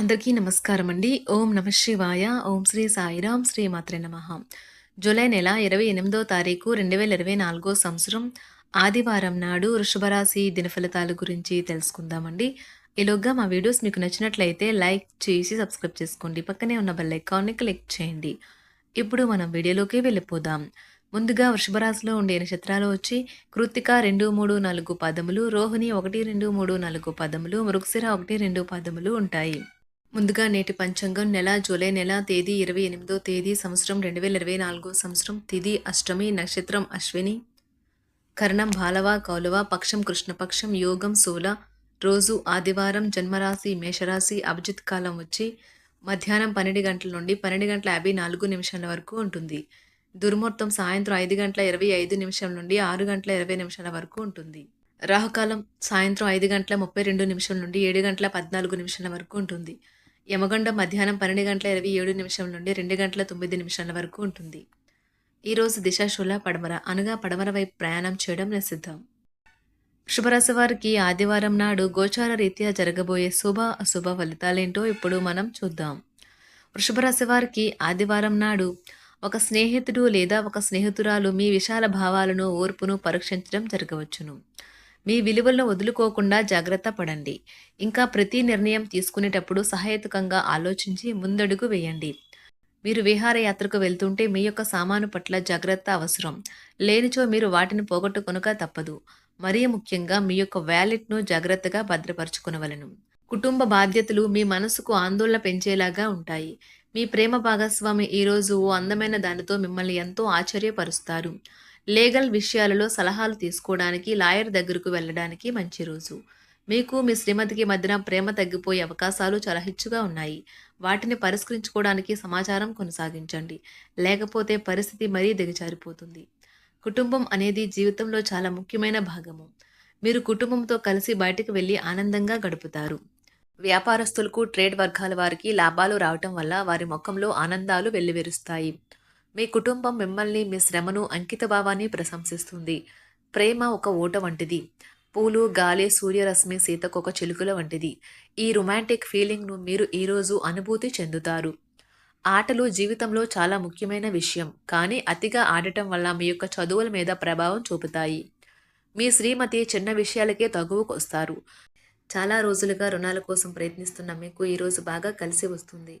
అందరికీ నమస్కారం అండి ఓం నమ శివాయ ఓం శ్రీ సాయిరాం శ్రీ మాత్రే నమ. జూలై నెల ఇరవై ఎనిమిదో తారీఖు రెండు వేల ఇరవై నాలుగో సంవత్సరం ఆదివారం నాడు వృషభరాశి దినఫలితాల గురించి తెలుసుకుందామండి. ఈలోగా మా వీడియోస్ మీకు నచ్చినట్లయితే లైక్ చేసి సబ్స్క్రైబ్ చేసుకోండి. పక్కనే ఉన్న బెల్ ఐకాన్ని క్లిక్ చేయండి. ఇప్పుడు మనం వీడియోలోకి వెళ్ళిపోదాం. ముందుగా వృషభరాశిలో ఉండే నక్షత్రాలు వచ్చి కృత్తిక రెండు మూడు నాలుగు పదములు రోహిణి ఒకటి రెండు మూడు నాలుగు పదములు మృగశిర ఒకటి రెండు పదములు ఉంటాయి. ముందుగా నేటి పంచాంగం నెల జూలై నెల తేదీ ఇరవై ఎనిమిదో తేదీ సంవత్సరం రెండు వేల ఇరవై నాలుగో సంవత్సరం తిది అష్టమి నక్షత్రం అశ్విని. కరణం బాలవ కౌలవ పక్షం కృష్ణపక్షం యోగం శూల. రోజు ఆదివారం జన్మరాశి మేషరాశి అభిజిత్ కాలం వచ్చి మధ్యాహ్నం పన్నెండు గంటల నుండి పన్నెండు గంటల యాభై నాలుగు నిమిషాల వరకు ఉంటుంది. దుర్ముహూర్తం సాయంత్రం ఐదు గంటల ఇరవై ఐదు నిమిషాల నుండి ఆరు గంటల ఇరవై నిమిషాల వరకు ఉంటుంది. రాహుకాలం సాయంత్రం ఐదు గంటల ముప్పై రెండు నిమిషాల నుండి ఏడు గంటల పద్నాలుగు నిమిషాల వరకు ఉంటుంది. యమగండం మధ్యాహ్నం పన్నెండు గంటల ఇరవై ఏడు నిమిషం నుండి రెండు గంటల తొమ్మిది నిమిషాల వరకు ఉంటుంది. ఈరోజు దిశాశూల పడమర అనగా పడమర వైపు ప్రయాణం చేయడం నిషిద్ధం. శుభరాశి వారికి ఆదివారం నాడు గోచార రీత్యా జరగబోయే శుభ అశుభ ఫలితాలేంటో ఇప్పుడు మనం చూద్దాం. వృషభరాశి వారికి ఆదివారం నాడు ఒక స్నేహితుడు లేదా ఒక స్నేహితురాలు మీ విశాల భావాలను ఓర్పును పరీక్షించడం జరగవచ్చును. మీ విలువలను వదులుకోకుండా జాగ్రత్త పడండి. ఇంకా ప్రతి నిర్ణయం తీసుకునేటప్పుడు సహేతుకంగా ఆలోచించి ముందడుగు వేయండి. మీరు విహారయాత్రకు వెళ్తుంటే మీ యొక్క సామాను పట్ల జాగ్రత్త అవసరం. లేనిచో మీరు వాటిని పోగొట్టుకొనక తప్పదు. మరీ ముఖ్యంగా మీ యొక్క వ్యాలెట్ను జాగ్రత్తగా భద్రపరచుకునవలను. కుటుంబ బాధ్యతలు మీ మనసుకు ఆందోళన పెంచేలాగా ఉంటాయి. మీ ప్రేమ భాగస్వామి ఈరోజు ఓ అందమైన దానితో మిమ్మల్ని ఎంతో ఆశ్చర్యపరుస్తారు. లీగల్ విషయాలలో సలహాలు తీసుకోవడానికి లాయర్ దగ్గరకు వెళ్ళడానికి మంచి రోజు. మీకు మీ శ్రీమతికి మధ్యన ప్రేమ తగ్గిపోయే అవకాశాలు చాలా హెచ్చుగా ఉన్నాయి. వాటిని పరిష్కరించుకోవడానికి సమాచారం కొనసాగించండి. లేకపోతే పరిస్థితి మరీ దిగజారిపోతుంది. కుటుంబం అనేది జీవితంలో చాలా ముఖ్యమైన భాగము. మీరు కుటుంబంతో కలిసి బయటకు వెళ్ళి ఆనందంగా గడుపుతారు. వ్యాపారస్తులకు ట్రేడ్ వర్గాల వారికి లాభాలు రావటం వల్ల వారి ముఖంలో ఆనందాలు వెల్లివెరుస్తాయి. మీ కుటుంబం మిమ్మల్ని మీ శ్రమను అంకితభావాన్ని ప్రశంసిస్తుంది. ప్రేమ ఒక ఓట వంటిది. పూలు గాలి సూర్యరశ్మి సీతకొక చిలుకల వంటిది. ఈ రొమాంటిక్ ఫీలింగ్ను మీరు ఈరోజు అనుభూతి చెందుతారు. ఆటలు జీవితంలో చాలా ముఖ్యమైన విషయం కానీ అతిగా ఆడటం వల్ల మీ యొక్క చదువుల మీద ప్రభావం చూపుతాయి. మీ శ్రీమతి చిన్న విషయాలకే తగువకొస్తారు చాలా రోజులుగా రుణాల కోసం ప్రయత్నిస్తున్న మీకు ఈరోజు బాగా కలిసి వస్తుంది.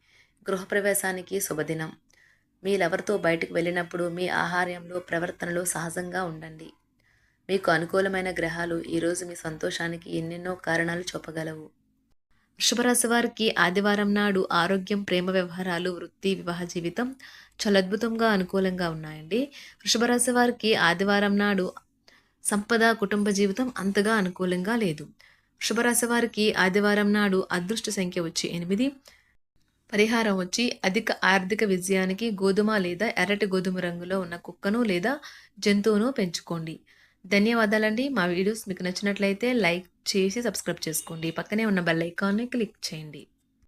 గృహప్రవేశానికి శుభదినం. మీరెవరితో బయటకు వెళ్ళినప్పుడు మీ ఆహార్యంలో ప్రవర్తనలో సహజంగా ఉండండి. మీకు అనుకూలమైన గ్రహాలు ఈరోజు మీ సంతోషానికి ఎన్నెన్నో కారణాలు చూపగలవు. వృషభరాశి వారికి ఆదివారం నాడు ఆరోగ్యం ప్రేమ వ్యవహారాలు వృత్తి వివాహ జీవితం చాలా అద్భుతంగా అనుకూలంగా ఉన్నాయండి. వృషభరాశి వారికి ఆదివారం నాడు సంపద కుటుంబ జీవితం అంతగా అనుకూలంగా లేదు. వృషభరాశి వారికి ఆదివారం నాడు అదృష్ట సంఖ్య వచ్చి ఎనిమిది పరిహారం వచ్చి అధిక ఆర్థిక విజయానికి గోధుమ లేదా ఎర్రటి గోధుమ రంగులో ఉన్న కుక్కను లేదా జంతువును పెంచుకోండి. ధన్యవాదాలండి. మా వీడియోస్ మీకు నచ్చినట్లయితే లైక్ చేసి సబ్స్క్రైబ్ చేసుకోండి. పక్కనే ఉన్న బెల్ ఐకాన్ని క్లిక్ చేయండి.